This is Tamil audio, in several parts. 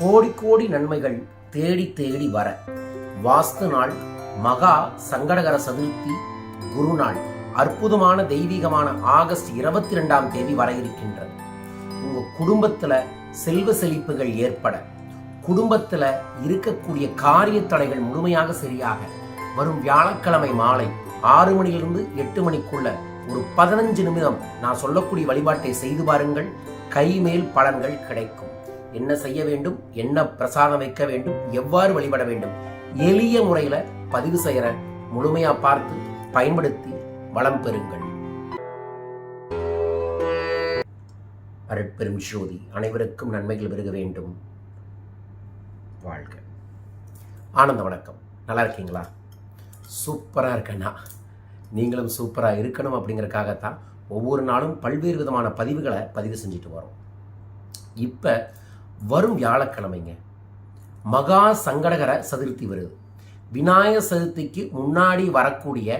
கோடி கோடி நன்மைகள் தேடி தேடி வர. வாஸ்து நாள் மகா சங்கடகர சதுர்த்தி குருநாள் அற்புதமான தெய்வீகமான ஆகஸ்ட் இருபத்தி ரெண்டாம் தேதி வர இருக்கின்றது. உங்க குடும்பத்துல செல்வ செழிப்புகள் ஏற்பட குடும்பத்துல இருக்கக்கூடிய காரிய தடைகள் முழுமையாக சரியாக வரும் வியாழக்கிழமை மாலை ஆறு மணியிலிருந்து எட்டு மணிக்குள்ள ஒரு பதினஞ்சு நிமிடம் நான் சொல்லக்கூடிய வழிபாட்டை செய்து பாருங்கள். கைமேல் பலன்கள் கிடைக்கும். என்ன செய்ய வேண்டும் என்ன பிரசாதம் வைக்க வேண்டும் எவ்வாறு வழிபட வேண்டும் எளிய முறையில பதிவு செய்யற முழுமையா பார்த்து பயன்படுத்தி வளம் பெறுங்கள். அருட்பெரும் ஸ்ரோதி. அனைவருக்கும் நன்மைகள் பெருக வேண்டும். வாழ்க. ஆனந்த வணக்கம். நல்லா இருக்கீங்களா? சூப்பராக இருக்கேண்ணா. நீங்களும் சூப்பராக இருக்கணும் அப்படிங்கிறக்காகத்தான் ஒவ்வொரு நாளும் பல்வேறு விதமான பதிவுகளை பதிவு செஞ்சுட்டு வரோம். இப்போ வரும் வியாழக்கிழமைங்க. மகா சங்கடகர சதுர்த்தி வருது. விநாயகர் சதுர்த்திக்கு முன்னாடி வரக்கூடிய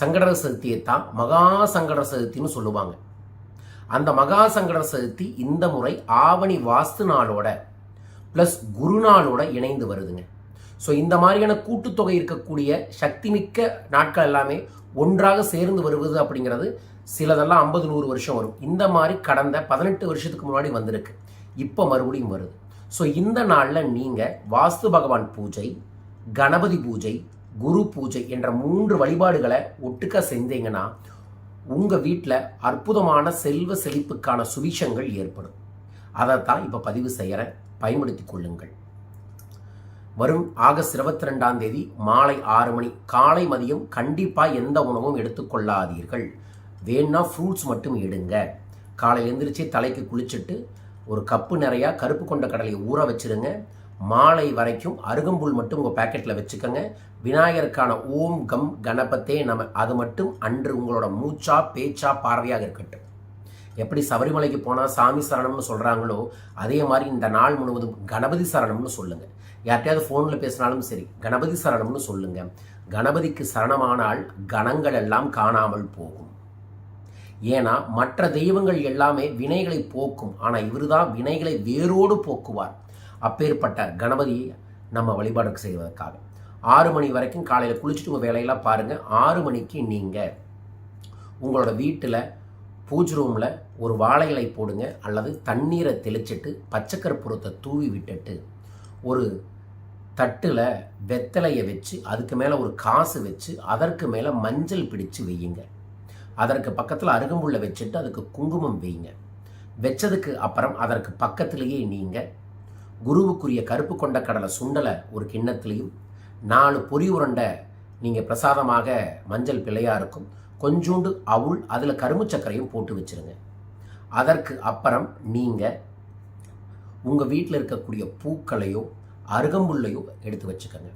சங்கடகர சதுர்த்தியை தான் மகா சங்கடகர சதுர்த்தின்னு சொல்லுவாங்க. அந்த மகா சங்கடகர சதுர்த்தி இந்த முறை ஆவணி வாஸ்து நாளோட ப்ளஸ் குரு நாளோட இணைந்து வருதுங்க. ஸோ இந்த மாதிரியான கூட்டுத்தொகை இருக்கக்கூடிய சக்திமிக்க நாட்கள் எல்லாமே ஒன்றாக சேர்ந்து வருவது அப்படிங்கிறது சிலதெல்லாம் ஐம்பது நூறு வருஷம் வரும். இந்த மாதிரி கடந்த பதினெட்டு வருஷத்துக்கு முன்னாடி வந்திருக்கு. இப்போ மறுபடியும் வருது. ஸோ இந்த நாளில் நீங்கள் வாஸ்து பகவான் பூஜை கணபதி பூஜை குரு பூஜை என்ற மூன்று வழிபாடுகளை ஒட்டுக்க செஞ்சீங்கன்னா உங்கள் வீட்டில் அற்புதமான செல்வ செழிப்புக்கான சுவிஷங்கள் ஏற்படும். அதை தான் இப்போ பதிவு செய்கிறேன் பயன்படுத்தி கொள்ளுங்கள். வரும் ஆகஸ்ட் இருபத்தி ரெண்டாம் தேதி மாலை ஆறு மணி காலை மதியம் கண்டிப்பாக எந்த உணவும் எடுத்துக்கொள்ளாதீர்கள் வேணா ஃப்ரூட்ஸ் மட்டும் எடுங்க. காலை எந்திரிச்சு தலைக்கு குளிச்சுட்டு ஒரு கப்பு நிறையா கருப்பு கொண்ட கடலையை ஊற வச்சிருங்க. மாலை வரைக்கும் அருகம்புல் மட்டும் உங்கள் பேக்கெட்டில் வச்சுக்கோங்க. விநாயகருக்கான ஓம் கம் கணபத்தே நம்ம அது மட்டும் அன்று உங்களோட மூச்சா பேச்சா பார்வையாக இருக்கட்டும். எப்படி சபரிமலைக்கு போனால் சாமி சரணம்னு சொல்கிறாங்களோ அதே மாதிரி இந்த நாள் முழுவதும் கணபதி சரணம்னு சொல்லுங்கள் யார்கிட்டயாவது ஃபோனில் பேசினாலும் சரி கணபதி சரணம்னு சொல்லுங்கள் கணபதிக்கு சரணமானால் கணங்கள் எல்லாம் காணாமல் போகும். ஏன்னா மற்ற தெய்வங்கள் எல்லாமே வினைகளை போக்கும். ஆனால் இவர் தான் வினைகளை வேரோடு போக்குவார். அப்பேற்பட்ட கணபதியை நம்ம வழிபாடு செய்வதற்காக. ஆறு மணி வரைக்கும் காலையில் குளிச்சுட்டு உங்கள் வேலையெல்லாம் பாருங்கள் ஆறு மணிக்கு நீங்கள் உங்களோட வீட்டில் பூஜ் ரூமில் ஒரு வாழை இலை போடுங்க. அல்லது தண்ணீரை தெளிச்சிட்டு பச்சைக்கற்பூரத்தை தூவி விட்டுட்டு ஒரு தட்டில் வெத்தலையை வச்சு அதுக்கு மேலே ஒரு காசு வச்சு அதற்கு மேலே மஞ்சள் பிடிச்சு வையுங்க. அதற்கு பக்கத்தில் அருகம்புல்லை வச்சுட்டு அதுக்கு குங்குமம் வைங்க. வச்சதுக்கு அப்புறம் அதற்கு பக்கத்திலேயே நீங்கள் குருவுக்குரிய கருப்பு கொண்ட கடலை சுண்டலை ஒரு கிண்ணத்துலேயும் நாலு பொரி உருண்டை நீங்கள் பிரசாதமாக மஞ்சள் பிள்ளையாக இருக்கும் கொஞ்சோண்டு அவுள் அதில் கரும்பு சர்க்கரையும் போட்டு வச்சுருங்க. அதற்கு அப்புறம் நீங்கள் உங்கள் வீட்டில் இருக்கக்கூடிய பூக்களையோ அருகம்புல்லையோ எடுத்து வச்சுக்கோங்க.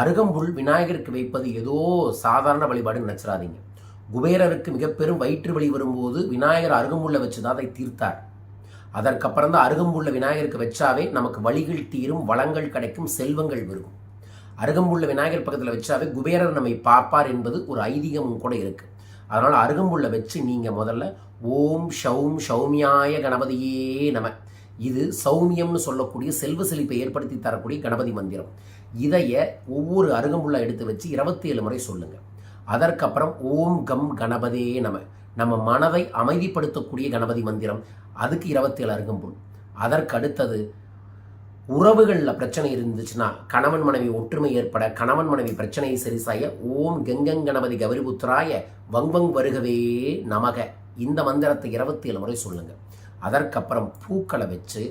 அருகம்புல் விநாயகருக்கு வைப்பது ஏதோ சாதாரண வழிபாடு நினச்சிடாதீங்க. குபேரருக்கு மிக பெரும் வயிற்று வலி வரும்போது விநாயகர் அருகம்புல்லை வச்சு தான் அதை தீர்த்தார். அதற்கப்புறம் தான் அருகம்புள்ள விநாயகருக்கு வச்சாவே நமக்கு வழிகள் தீரும் வளங்கள் கிடைக்கும் செல்வங்கள் வரும் அருகம்புள்ள விநாயகர் பக்கத்தில் வச்சாவே குபேரர் நம்மை பார்ப்பார் என்பது ஒரு ஐதீகமும் கூட இருக்குது அதனால் அருகம்புள்ள வச்சு நீங்கள் முதல்ல ஓம் ஷௌம் ஷௌமியாய கணபதியே நம. இது சௌமியம்னு சொல்லக்கூடிய செல்வ செழிப்பை ஏற்படுத்தி தரக்கூடிய கணபதி மந்திரம். இதைய ஒவ்வொரு அருகம்புள்ள எடுத்து வச்சு இருபத்தி ஏழு முறை சொல்லுங்கள் அதற்கப்புறம் ஓம் கம் கணபதே நம. நம்ம மனதை அமைதிப்படுத்தக்கூடிய கணபதி மந்திரம். அதுக்கு இருபத்தேழு அருகம்புல். அதற்கு அடுத்தது உறவுகளில் பிரச்சனை இருந்துச்சுன்னா கணவன் மனைவி ஒற்றுமை ஏற்பட கணவன் மனைவி பிரச்சனையை சரி செய்ய ஓம் கெங்கங் கணபதி கௌரிபுத்திராய வங்வங் வருகவே நமக. இந்த மந்திரத்தை இருபத்தி ஏழு முறை சொல்லுங்கள் அதற்கப்புறம் பூக்களை வச்சு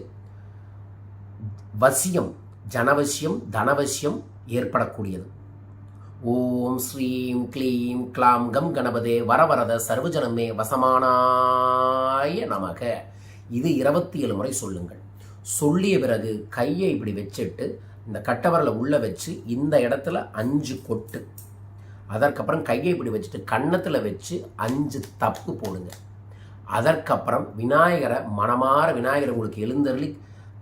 வசியம் ஜனவசியம் தனவசியம் ஏற்படக்கூடியது. ஓம் ஸ்ரீம் க்ளீம் க்ளாம் கம் கணபதே வரவரத சர்வஜனமே வசமானாய நமக. இது இருபத்தி ஏழு முறை சொல்லுங்கள். சொல்லிய பிறகு கையை இப்படி வச்சுட்டு இந்த கட்டவரலை உள்ளே வச்சு இந்த இடத்துல அஞ்சு கொட்டு. அதற்கப்புறம் கையை இப்படி வச்சுட்டு கன்னத்தில் வச்சு அஞ்சு தப்பு போடுங்க. அதற்கப்புறம் விநாயகரை மனமாற விநாயகர் உங்களுக்கு எழுந்தருளி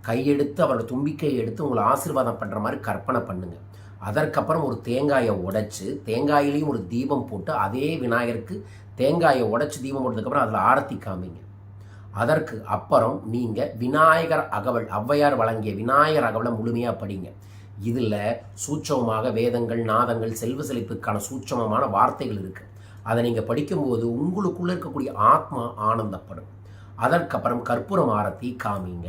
கையெடுத்து அவரோட தும்பிக்கையை எடுத்து உங்களை ஆசீர்வாதம் பண்ணுற மாதிரி கற்பனை பண்ணுங்கள் அதற்கப்புறம் ஒரு தேங்காயை உடைச்சி தேங்காயிலையும் ஒரு தீபம் போட்டு அதே விநாயகருக்கு தேங்காயை உடைச்சி தீபம் போட்டதுக்கப்புறம் அதில் ஆரத்தி காமிங்க. அதற்கு அப்புறம் நீங்கள் விநாயகர் அகவல் ஔவையார் வழங்கிய விநாயகர் அகவலை முழுமையாக படிங்க. இதில் சூட்சமமாக வேதங்கள் நாதங்கள் செல்வ செழிப்புக்கான சூட்சமமான வார்த்தைகள் இருக்குது அதை நீங்கள் படிக்கும்போது உங்களுக்குள்ளே இருக்கக்கூடிய ஆத்மா ஆனந்தப்படும். அதற்கப்புறம் கற்பூரம் ஆரத்தி காமிங்க.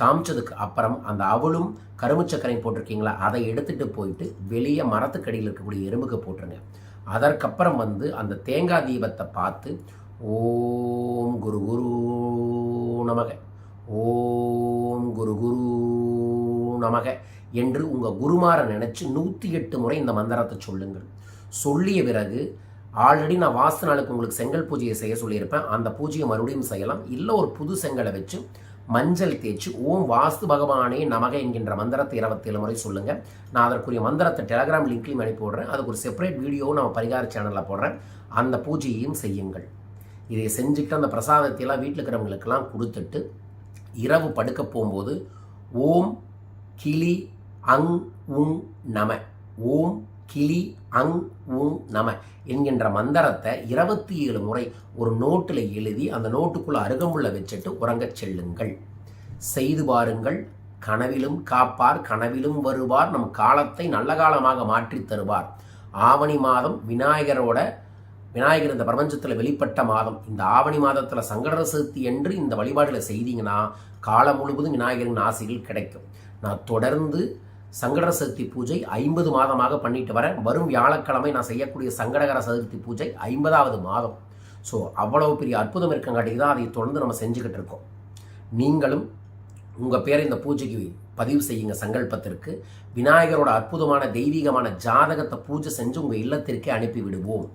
காமிச்சதுக்கு அப்புறம் அந்த அவளும் கரும்பு சக்கரையும் போட்டிருக்கீங்களா? அதை எடுத்துகிட்டு போயிட்டு வெளியே மரத்துக்கடியில் இருக்கக்கூடிய எறும்புக்கு போட்டுருங்க. அதற்கப்புறம் வந்து அந்த தேங்காய் தீபத்தை பார்த்து ஓம் குரு குரு நமக ஓம் குரு குரு நமக என்று உங்கள் குருமாரை நினச்சி நூற்றி எட்டு முறை இந்த மந்திரத்தை சொல்லுங்கள். சொல்லிய பிறகு ஆல்ரெடி நான் வாச நாளுக்கு உங்களுக்கு செங்கல் பூஜையை செய்ய சொல்லியிருப்பேன். அந்த பூஜையை மறுபடியும் செய்யலாம். இல்லை ஒரு புது செங்கலை வச்சு மஞ்சள் தேய்ச்சி ஓம் வாஸ்து பகவானே நமக என்கின்ற மந்திரத்தை இருபத்தேழு முறை சொல்லுங்கள் நான் அதற்குரிய மந்திரத்தை டெலகிராம் லிங்க்லையும் அனுப்பி விடுறேன் அதுக்கு ஒரு செப்பரேட் வீடியோவும் நம்ம பரிகார சேனலில் போடுறேன். அந்த பூஜையையும் செய்யுங்கள். இதை செஞ்சுக்கிட்டு அந்த பிரசாதத்தையெல்லாம் வீட்டில் இருக்கிறவங்களுக்கெல்லாம் கொடுத்துட்டு இரவு படுக்க போகும்போது ஓம் கிளி அங் உங் நம ஓம் கிளி அங் உங் நம என்கின்ற மந்திரத்தை இருபத்தி ஏழு முறை ஒரு நோட்டில் எழுதி அந்த நோட்டுக்குள்ள அருகமுள்ள வச்சுட்டு உறங்கச் செல்லுங்கள். செய்து பாருங்கள். கனவிலும் காப்பார் கனவிலும் வருவார். நம் காலத்தை நல்ல காலமாக மாற்றி தருவார். ஆவணி மாதம் விநாயகரோட விநாயகர் இந்த பிரபஞ்சத்தில் வெளிப்பட்ட மாதம். இந்த ஆவணி மாதத்தில் சங்கடர சதுர்த்தி என்று இந்த வழிபாடுகளை செய்தீங்கன்னா காலம் முழுவதும் விநாயகரின் ஆசைகள் கிடைக்கும். நான் தொடர்ந்து சங்கடர சதுர்த்தி பூஜை ஐம்பது மாதமாக பண்ணிட்டு வரேன் வரும் வியாழக்கிழமை நான் செய்யக்கூடிய சங்கடகர சதுர்த்தி பூஜை ஐம்பதாவது மாதம். ஸோ அவ்வளவு பெரிய அற்புதம் இருக்கங்காட்டி தான் அதை தொடர்ந்து நம்ம செஞ்சுக்கிட்டு இருக்கோம். நீங்களும் உங்கள் பேரை இந்த பூஜைக்கு பதிவு செய்யுங்க சங்கல்பத்திற்கு. விநாயகரோட அற்புதமான தெய்வீகமான ஜாதகத்தை பூஜை செஞ்சு உங்கள் இல்லத்திற்கே அனுப்பி விடுவோம்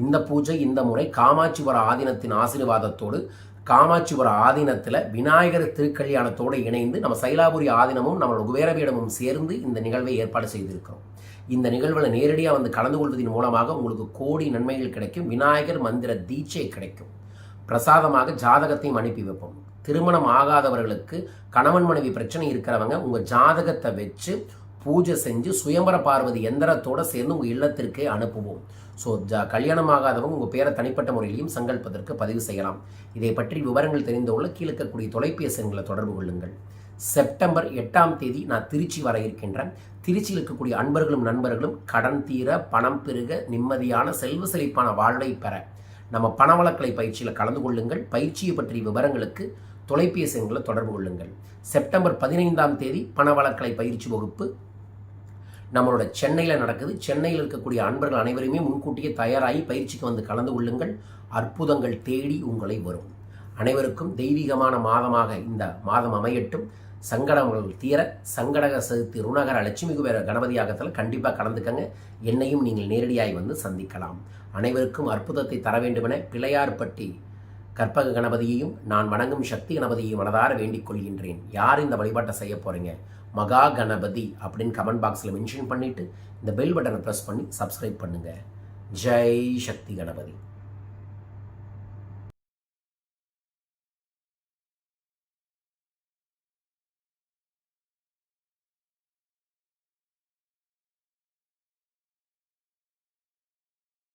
இந்த பூஜை இந்த முறை காமாட்சிபுர ஆதீனத்தின் ஆசீர்வாதத்தோடு காமாட்சிபுர ஆதீனத்தில் விநாயகர் திருக்கல்யாணத்தோடு இணைந்து நம்ம சைலாபுரி ஆதீனமும் நம்மளோட குபேரபீடமும் சேர்ந்து இந்த நிகழ்வை ஏற்பாடு செய்திருக்கிறோம். இந்த நிகழ்வில் நேரடியாக வந்து கலந்து கொள்வதன் மூலமாக உங்களுக்கு கோடி நன்மைகள் கிடைக்கும் விநாயகர் மந்திர தீட்சை கிடைக்கும். பிரசாதமாக ஜாதகத்தையும் அனுப்பி வைப்போம். திருமணம் ஆகாதவர்களுக்கு கணவன் மனைவி பிரச்சனை இருக்கிறவங்க உங்கள் ஜாதகத்தை வச்சு பூஜை செஞ்சு சுயம்பர பார்வதி எந்திரத்தோடு சேர்ந்து உங்கள் இல்லத்திற்கே அனுப்புவோம். ஸோ ஜ கல்யாணமாகாதவங்க உங்கள் பேரை தனிப்பட்ட முறையிலையும் சங்கல்பதற்கு பதிவு செய்யலாம். இதை பற்றி விவரங்கள் தெரிந்து கொள்ள கீழே இருக்கக்கூடிய தொலைபேசி எண்களை தொடர்பு கொள்ளுங்கள். செப்டம்பர் எட்டாம் தேதி நான் திருச்சி வர இருக்கின்றேன். திருச்சியில் இருக்கக்கூடிய அன்பர்களும் நண்பர்களும் கடன் தீர பணம் பெருக நிம்மதியான செல்வ செழிப்பான வாழ்வை பெற நம்ம பணவளக்கலை பயிற்சியில் கலந்து கொள்ளுங்கள். பயிற்சியை பற்றிய விவரங்களுக்கு தொலைபேசி எண்களை தொடர்பு கொள்ளுங்கள். செப்டம்பர் பதினைந்தாம் தேதி பணவளக்கலை பயிற்சி வகுப்பு நம்மளோட சென்னையில் நடக்குது. சென்னையில் இருக்கக்கூடிய அன்பர்கள் அனைவருமே முன்கூட்டியே தயாராகி பயிற்சிக்கு வந்து கலந்து கொள்ளுங்கள். அற்புதங்கள் தேடி உங்களை வரும். அனைவருக்கும் தெய்வீகமான மாதமாக இந்த மாதம் அமையட்டும். சங்கடங்கள் தீர சங்கடக சதுர்த்தி ருணகர லட்சுமி குபேர கணபதியாகத்தில் கண்டிப்பாக கலந்துக்கங்க. என்னையும் நீங்கள் நேரடியாய் வந்து சந்திக்கலாம். அனைவருக்கும் அற்புதத்தை தர வேண்டுமென பிள்ளையார்பட்டி கற்பக கணபதியையும் நான் வணங்கும் சக்தி கணபதியையும் மனதார வேண்டிக் கொள்கின்றேன். யார் இந்த வழிபாட்டை செய்ய போகிறீங்க மகா கணபதி அப்படின்னு கமெண்ட் பாக்ஸில் மென்ஷன் பண்ணிவிட்டு இந்த பெல் பட்டனை ப்ரெஸ் பண்ணி சப்ஸ்கிரைப் பண்ணுங்கள் ஜெய் சக்தி கணபதி.